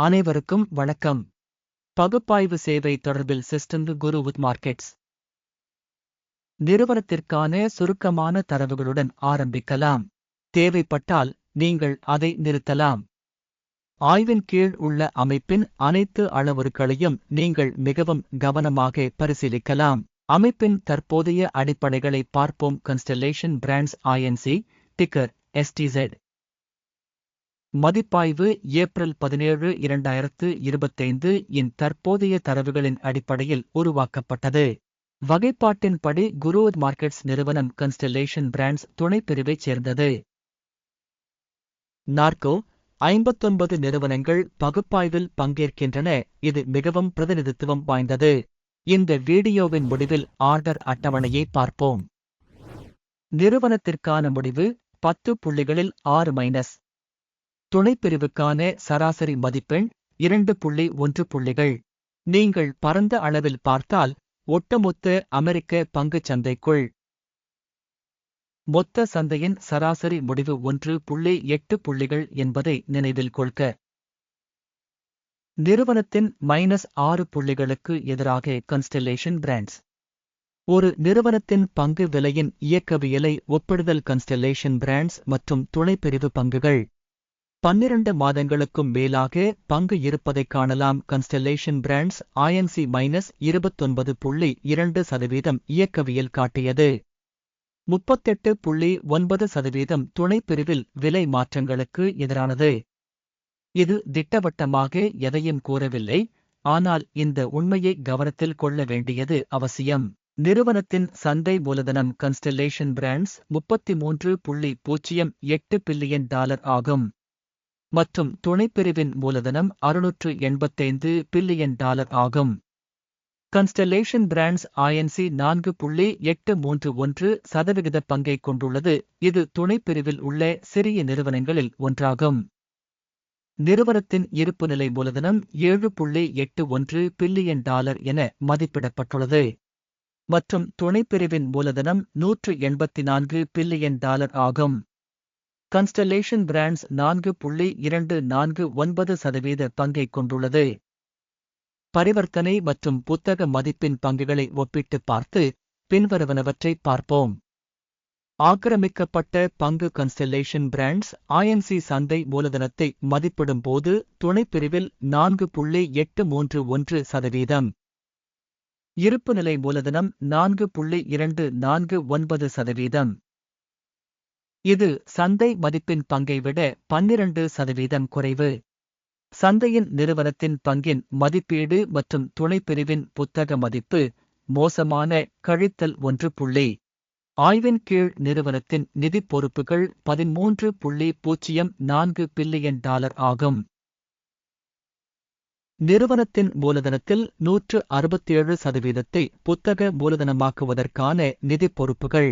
அனைவருக்கும் வணக்கம். பகுப்பாய்வு சேவை தொடர்பில் சிஸ்டந்து குரு வித் மார்க்கெட்ஸ். நிறுவனத்திற்கான சுருக்கமான தரவுகளுடன் ஆரம்பிக்கலாம். தேவைப்பட்டால் நீங்கள் அதை நிறுத்தலாம். ஆய்வின் கீழ் உள்ள அமைப்பின் அனைத்து அளவுருக்களையும் நீங்கள் மிகவும் கவனமாக பரிசீலிக்கலாம். அமைப்பின் தற்போதைய அடிப்படைகளை பார்ப்போம். Constellation Brands Inc ticker STZ மதிப்பாய்வு ஏப்ரல் பதினேழு இரண்டாயிரத்து இருபத்தைந்து இன் தற்போதைய தரவுகளின் அடிப்படையில் உருவாக்கப்பட்டது. வகைப்பாட்டின்படி குரு மார்க்கெட்ஸ் நிறுவனம் கன்ஸ்டலேஷன் பிராண்ட்ஸ் துணைப்பிரிவைச் சேர்ந்தது. நார்கோ ஐம்பத்தொன்பது நிறுவனங்கள் பகுப்பாய்வில் பங்கேற்கின்றன. இது மிகவும் பிரதிநிதித்துவம் வாய்ந்தது. இந்த வீடியோவின் முடிவில் ஆர்டர் அட்டவணையை பார்ப்போம். நிறுவனத்திற்கான முடிவு பத்து புள்ளிகளில் ஆறு மைனஸ் துணைப்பிரிவுக்கான சராசரி மதிப்பெண் இரண்டு புள்ளி ஒன்று புள்ளிகள். நீங்கள் பரந்த அளவில் பார்த்தால் ஒட்டுமொத்த அமெரிக்க பங்குச் சந்தைக்குள். மொத்த சந்தையின் சராசரி முடிவு ஒன்று புள்ளி எட்டு புள்ளிகள் என்பதை நினைவில் கொள்க. நிறுவனத்தின் மைனஸ் ஆறு புள்ளிகளுக்கு எதிராக கன்ஸ்டலேஷன் பிராண்ட்ஸ் ஒரு நிறுவனத்தின் பங்கு விலையின் இயக்கவியலை ஒப்பிடுதல் கன்ஸ்டலேஷன் பிராண்ட்ஸ் மற்றும் துணைப்பிரிவு பங்குகள். பன்னிரண்டு மாதங்களுக்கும் மேலாக பங்கு இருப்பதைக் காணலாம். கன்ஸ்டலேஷன் பிராண்ட்ஸ் ஐஎன்சி மைனஸ் இருபத்தொன்பது புள்ளி இரண்டு சதவீதம் இயக்கவியல் காட்டியது. முப்பத்தெட்டு புள்ளி ஒன்பது சதவீதம் துணைப்பிரிவில் விலை மாற்றங்களுக்கு எதிரானது. இது திட்டவட்டமாக எதையும் கூறவில்லை. ஆனால் இந்த உண்மையை கவனத்தில் கொள்ள வேண்டியது அவசியம். நிறுவனத்தின் சந்தை மூலதனம் கன்ஸ்டலேஷன் பிராண்ட்ஸ் முப்பத்தி மூன்று புள்ளி பூஜ்ஜியம் எட்டு பில்லியன் டாலர் ஆகும். மற்றும் துணைப்பிரிவின் மூலதனம் அறுநூற்று எண்பத்தைந்து பில்லியன் டாலர் ஆகும். கன்ஸ்டலேஷன் பிராண்ட்ஸ் ஐஎன்சி நான்கு புள்ளி எட்டு மூன்று ஒன்று சதவிகித பங்கை கொண்டுள்ளது. இது துணைப்பிரிவில் உள்ள சிறிய நிறுவனங்களில் ஒன்றாகும். நிறுவனத்தின் இருப்புநிலை மூலதனம் ஏழு புள்ளி எட்டு ஒன்று பில்லியன் டாலர் என மதிப்பிடப்பட்டுள்ளது. மற்றும் துணைப்பிரிவின் மூலதனம் நூற்று எண்பத்தி நான்கு பில்லியன் டாலர் ஆகும். கன்ஸ்டலேஷன் பிராண்ட்ஸ் நான்கு புள்ளி இரண்டு நான்கு ஒன்பது சதவீத பங்கை கொண்டுள்ளது. பரிவர்த்தனை மற்றும் புத்தக மதிப்பின் பங்குகளை ஒப்பிட்டு பார்த்து பின்வருவனவற்றை பார்ப்போம். ஆக்கிரமிக்கப்பட்ட பங்கு கன்ஸ்டலேஷன் பிராண்ட்ஸ் ஐஎன்சி சந்தை மூலதனத்தை மதிப்பிடும்போது துணைப்பிரிவில் நான்கு புள்ளி எட்டு மூன்று ஒன்று சதவீதம். இருப்புநிலை மூலதனம் நான்கு புள்ளி இரண்டு நான்கு ஒன்பது சதவீதம். இது சந்தை மதிப்பின் பங்கை விட பன்னிரண்டு சதவீதம் குறைவு. சந்தையின் நிறுவனத்தின் பங்கின் மதிப்பீடு மற்றும் துணைப்பிரிவின் புத்தக மதிப்பு மோசமான கழித்தல் ஒன்று புள்ளி. ஆய்வின் கீழ் நிறுவனத்தின் நிதி பொறுப்புகள் பதிமூன்று புள்ளி பூஜ்ஜியம் நான்கு பில்லியன் டாலர் ஆகும். நிறுவனத்தின் மூலதனத்தில் நூற்று அறுபத்தேழு சதவீதத்தை புத்தக மூலதனமாக்குவதற்கான நிதி பொறுப்புகள்.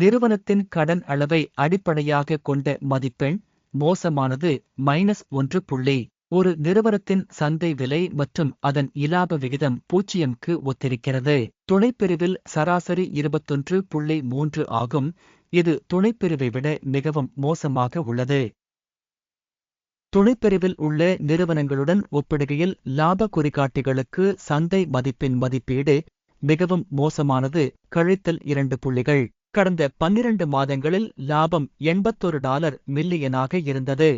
நிறுவனத்தின் கடன் அளவை அடிப்படையாக கொண்ட மதிப்பெண் மோசமானது மைனஸ் ஒன்று புள்ளி. ஒரு நிறுவனத்தின் சந்தை விலை மற்றும் அதன் இலாப விகிதம் பூஜ்ஜியம்க்கு ஒத்திருக்கிறது. துணைப்பிரிவில் சராசரி இருபத்தொன்று புள்ளி மூன்று ஆகும். இது துணைப்பிரிவை விட மிகவும் மோசமாக உள்ளது. துணைப்பிரிவில் உள்ள நிறுவனங்களுடன் ஒப்பிடுகையில் லாப குறிகாட்டிகளுக்கு சந்தை மதிப்பின் மதிப்பீடு மிகவும் மோசமானது. கழித்தல் இரண்டு புள்ளிகள். கடந்த பன்னிரண்டு மாதங்களில் லாபம் எண்பத்தொரு டாலர் மில்லியனாக இருந்தது.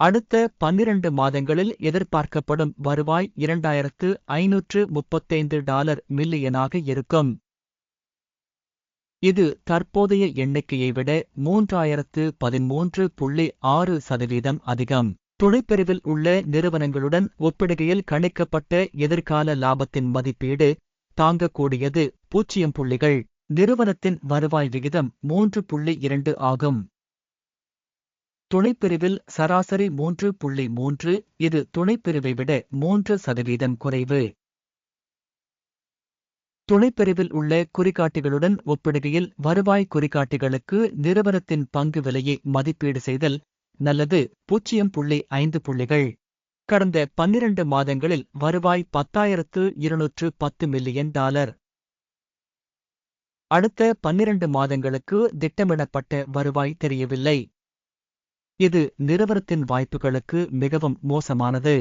அடுத்த பன்னிரண்டு மாதங்களில் எதிர்பார்க்கப்படும் வருவாய் இரண்டாயிரத்து ஐநூற்று முப்பத்தைந்து டாலர் மில்லியனாக இருக்கும். இது தற்போதைய எண்ணிக்கையை விட மூன்றாயிரத்து பதிமூன்று புள்ளி ஆறு சதவீதம் அதிகம். துணைப்பிரிவில் உள்ள நிறுவனங்களுடன் ஒப்பிடுகையில் கணிக்கப்பட்ட எதிர்கால லாபத்தின் மதிப்பீடு தாங்கக்கூடியது பூஜ்ஜியம் புள்ளிகள். நிறுவனத்தின் வருவாய் விகிதம் மூன்று புள்ளி இரண்டு ஆகும். துணைப்பிரிவில் சராசரி மூன்று புள்ளி மூன்று இது துணைப்பிரிவை விட மூன்று சதவீதம் குறைவு. துணைப்பிரிவில் உள்ள குறிகாட்டிகளுடன் ஒப்பிடுகையில் வருவாய் குறிகாட்டிகளுக்கு நிறுவனத்தின் பங்கு விலையை மதிப்பீடு செய்தல் நல்லது பூஜ்ஜியம் புள்ளி ஐந்து புள்ளிகள். கடந்த பன்னிரண்டு மாதங்களில் வருவாய் பத்தாயிரத்து இருநூற்று பத்து மில்லியன் டாலர். அடுத்த பன்னிரண்டு மாதங்களுக்கு திட்டமிடப்பட்ட வருவாய் தெரியவில்லை. இது நிறுவனத்தின் வாய்ப்புகளுக்கு மிகவும் மோசமானது.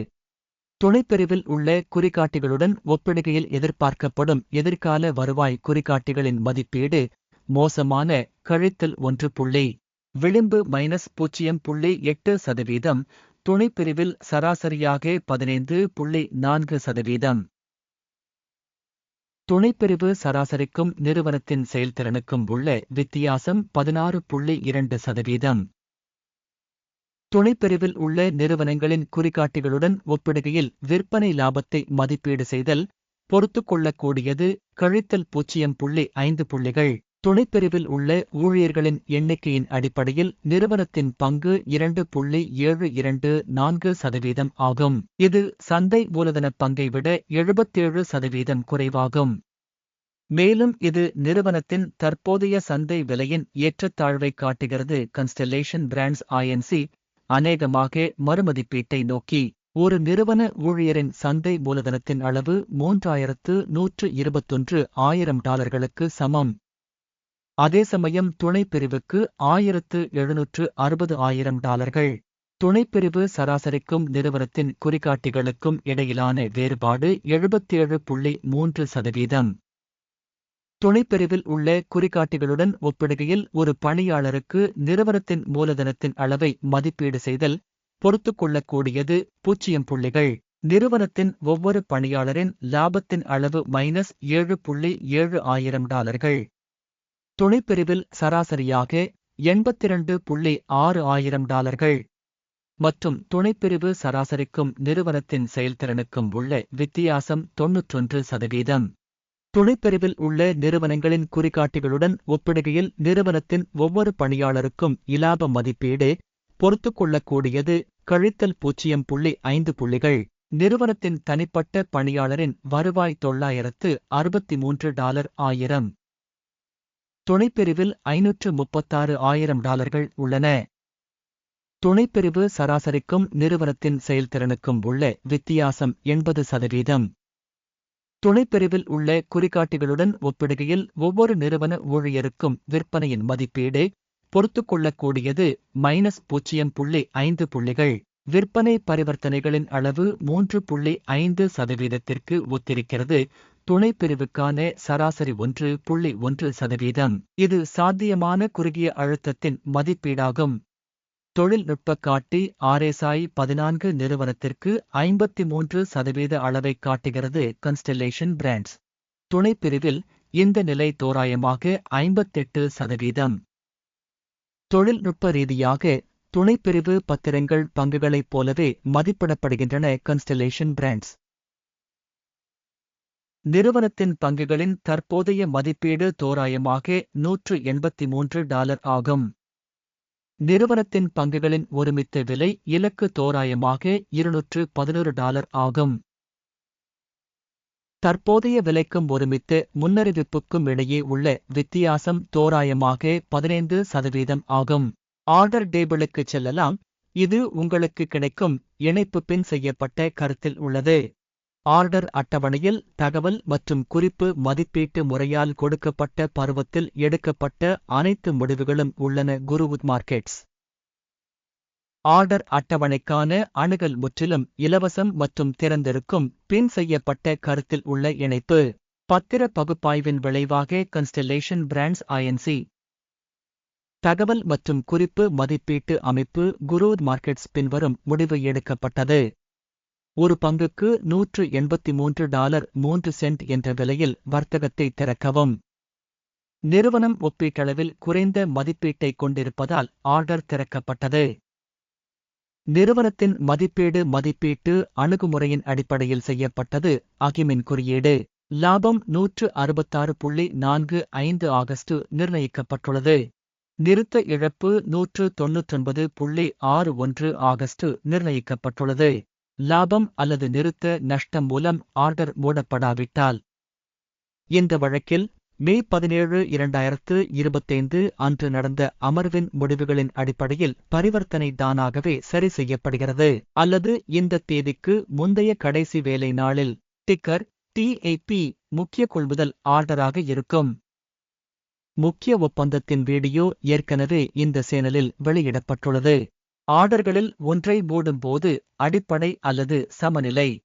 துணைப்பிரிவில் உள்ள குறிகாட்டிகளுடன் ஒப்பிடுகையில் எதிர்பார்க்கப்படும் எதிர்கால வருவாய் குறிகாட்டிகளின் மதிப்பீடு மோசமான கழித்தல் ஒன்று புள்ளி விளிம்பு மைனஸ் பூஜ்ஜியம் புள்ளி எட்டு சதவீதம் துணைப்பிரிவில் சராசரியாக பதினைந்து புள்ளி நான்கு சதவீதம். துணைப்பிரிவு சராசரிக்கும் நிறுவனத்தின் செயல்திறனுக்கும் உள்ள வித்தியாசம் பதினாறு புள்ளி இரண்டு சதவீதம். துணைப்பிரிவில் உள்ள நிறுவனங்களின் குறிகாட்டிகளுடன் ஒப்பிடுகையில் விற்பனை லாபத்தை மதிப்பீடு செய்தல் பொறுத்துக்கொள்ளக்கூடியது கழித்தல் பூஜ்ஜியம் புள்ளி ஐந்து புள்ளிகள். துணைப்பிரிவில் உள்ள ஊழியர்களின் எண்ணிக்கையின் அடிப்படையில் நிறுவனத்தின் பங்கு இரண்டு புள்ளி ஏழு இரண்டு நான்கு சதவீதம் ஆகும். இது சந்தை மூலதனப் பங்கை விட எழுபத்தேழு சதவீதம் குறைவாகும். மேலும் இது நிறுவனத்தின் தற்போதைய சந்தை விலையின் ஏற்றத்தாழ்வை காட்டுகிறது. கன்ஸ்டலேஷன் பிராண்ட்ஸ் ஐஎன்சி அநேகமாக மறுமதிப்பீட்டை நோக்கி ஒரு நிறுவன ஊழியரின் சந்தை மூலதனத்தின் அளவு மூன்றாயிரத்து நூற்று இருபத்தொன்று ஆயிரம் டாலர்களுக்கு சமம். அதே சமயம் துணைப்பிரிவுக்கு ஆயிரத்து எழுநூற்று அறுபது ஆயிரம் டாலர்கள். துணைப்பிரிவு சராசரிக்கும் நிறுவனத்தின் குறிகாட்டிகளுக்கும் இடையிலான வேறுபாடு எழுபத்தேழு புள்ளி மூன்று சதவீதம். துணைப்பிரிவில் உள்ள குறிகாட்டிகளுடன் ஒப்பிடுகையில் ஒரு பணியாளருக்கு நிறுவனத்தின் மூலதனத்தின் அளவை மதிப்பீடு செய்தல் பொறுத்துக்கொள்ளக்கூடியது பூஜ்ஜியம் புள்ளிகள். நிறுவனத்தின் ஒவ்வொரு பணியாளரின் லாபத்தின் அளவு மைனஸ் ஏழு புள்ளி ஏழு ஆயிரம் டாலர்கள். துணைப்பிரிவில் சராசரியாக எண்பத்திரண்டு புள்ளி ஆறு ஆயிரம் டாலர்கள். மற்றும் துணைப்பிரிவு சராசரிக்கும் நிறுவனத்தின் செயல்திறனுக்கும் உள்ள வித்தியாசம் தொன்னூற்றொன்று சதவீதம். துணைப்பிரிவில் உள்ள நிறுவனங்களின் குறிகாட்டிகளுடன் ஒப்பிடுகையில் நிறுவனத்தின் ஒவ்வொரு பணியாளருக்கும் இலாப மதிப்பீடு பொறுத்துக்கொள்ளக்கூடியது கழித்தல் பூஜ்ஜியம் புள்ளி ஐந்து புள்ளிகள். நிறுவனத்தின் தனிப்பட்ட பணியாளரின் வருவாய் தொள்ளாயிரத்து அறுபத்தி மூன்று டாலர் ஆயிரம். துணைப்பிரிவில் ஐநூற்று முப்பத்தாறு ஆயிரம் டாலர்கள் உள்ளன. துணைப்பிரிவு சராசரிக்கும் நிறுவனத்தின் செயல்திறனுக்கும் உள்ள வித்தியாசம் எண்பது சதவீதம். துணைப்பிரிவில் உள்ள குறிகாட்டிகளுடன் ஒப்பிடுகையில் ஒவ்வொரு நிறுவன ஊழியருக்கும் விற்பனையின் மதிப்பீடு பொறுத்துக்கொள்ளக்கூடியது மைனஸ் பூஜ்ஜியம் புள்ளி ஐந்து புள்ளிகள். விற்பனை பரிவர்த்தனைகளின் அளவு மூன்று புள்ளி ஐந்து சதவீதத்திற்கு ஒத்திருக்கிறது. துணைப்பிரிவுக்கான சராசரி ஒன்று புள்ளி ஒன்று சதவீதம். இது சாத்தியமான குறுகிய அழுத்தத்தின் மதிப்பீடாகும். தொழில்நுட்ப காட்டி ஆர்எஸ்ஐ பதினான்கு நிறுவனத்திற்கு ஐம்பத்தி மூன்று சதவீத அளவை காட்டுகிறது கன்ஸ்டலேஷன் பிராண்ட்ஸ் துணைப்பிரிவில் இந்த நிலை தோராயமாக ஐம்பத்தெட்டு சதவீதம். தொழில்நுட்ப ரீதியாக துணைப்பிரிவு பத்திரங்கள் பங்குகளைப் போலவே மதிப்பிடப்படுகின்றன கன்ஸ்டலேஷன் பிராண்ட்ஸ் நிறுவனத்தின் பங்குகளின் தற்போதைய மதிப்பீடு தோராயமாக நூற்று எண்பத்தி மூன்று டாலர் ஆகும். நிறுவனத்தின் பங்குகளின் ஒருமித்த விலை இலக்கு தோராயமாக இருநூற்று பதினொரு டாலர் ஆகும். தற்போதைய விலைக்கும் ஒருமித்த முன்னறிவிப்புக்கும் இடையே உள்ள வித்தியாசம் தோராயமாக பதினைந்து சதவீதம் ஆகும். ஆர்டர் டேபிளுக்கு செல்லலாம். இது உங்களுக்கு கிடைக்கும் இணைப்பு பின் செய்யப்பட்ட கருத்தில் உள்ளது. ஆர்டர் அட்டவணையில் தகவல் மற்றும் குறிப்பு மதிப்பீட்டு முறையால் கொடுக்கப்பட்ட பருவத்தில் எடுக்கப்பட்ட அனைத்து முடிவுகளும் உள்ளன குருவுத் மார்க்கெட்ஸ். ஆர்டர் அட்டவணைக்கான அணுகல் முற்றிலும் இலவசம் மற்றும் திறந்திருக்கும் பின் செய்யப்பட்ட கருத்தில் உள்ள இணைப்பு. பத்திர பகுப்பாய்வின் விளைவாக கன்ஸ்டலேஷன் பிராண்ட்ஸ் ஐஎன்சி தகவல் மற்றும் குறிப்பு மதிப்பீட்டு அமைப்பு குரூத் மார்க்கெட்ஸ் பின்வரும் முடிவு எடுக்கப்பட்டது. ஒரு பங்குக்கு நூற்று எண்பத்தி மூன்று டாலர் மூன்று சென்ட் என்ற விலையில் வர்த்தகத்தை திறக்கவும். நிறுவனம் ஒப்பீட்டளவில் குறைந்த மதிப்பீட்டை கொண்டிருப்பதால் ஆர்டர் திறக்கப்பட்டது. நிறுவனத்தின் மதிப்பீடு மதிப்பீட்டு அணுகுமுறையின் அடிப்படையில் செய்யப்பட்டது. அகிமின் குறியீடு லாபம் நூற்று அறுபத்தாறு புள்ளி நான்கு ஐந்து ஆகஸ்ட் நிர்ணயிக்கப்பட்டுள்ளது. நிறுத்த இழப்பு நூற்று தொன்னூற்றொன்பது புள்ளி ஆறு ஒன்று ஆகஸ்ட் நிர்ணயிக்கப்பட்டுள்ளது. லாபம் அல்லது நிறுத்த நஷ்டம் மூலம் ஆர்டர் மூடப்படாவிட்டால். இந்த வழக்கில் மே பதினேழு இரண்டாயிரத்து இருபத்தைந்து அன்று நடந்த அமர்வின் முடிவுகளின் அடிப்படையில் பரிவர்த்தனை தானாகவே சரி செய்யப்படுகிறது. அல்லது இந்த தேதிக்கு முந்தைய கடைசி வேலை நாளில் டிக்கர் டிஏபி முக்கிய கொள்முதல் ஆர்டராக இருக்கும். முக்கிய ஒப்பந்தத்தின் வீடியோ ஏற்கனவே இந்த சேனலில் வெளியிடப்பட்டுள்ளது. ஆர்டர்களில் ஒன்றை மூடும்போது அடிப்படை அல்லது சமநிலை.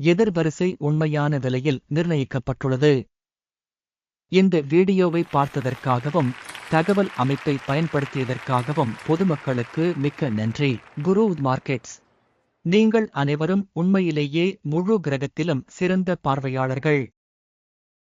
எதிர்வரிசை உண்மையான விலையில் நிர்ணயிக்கப்பட்டுள்ளது. இந்த வீடியோவை பார்த்ததற்காகவும் தகவல் அமைப்பை பயன்படுத்தியதற்காகவும் பொதுமக்களுக்கு மிக்க நன்றி. குரு மார்க்கெட்ஸ். நீங்கள் அனைவரும் உண்மையிலேயே முழு கிரகத்திலும் சிறந்த பார்வையாளர்கள்.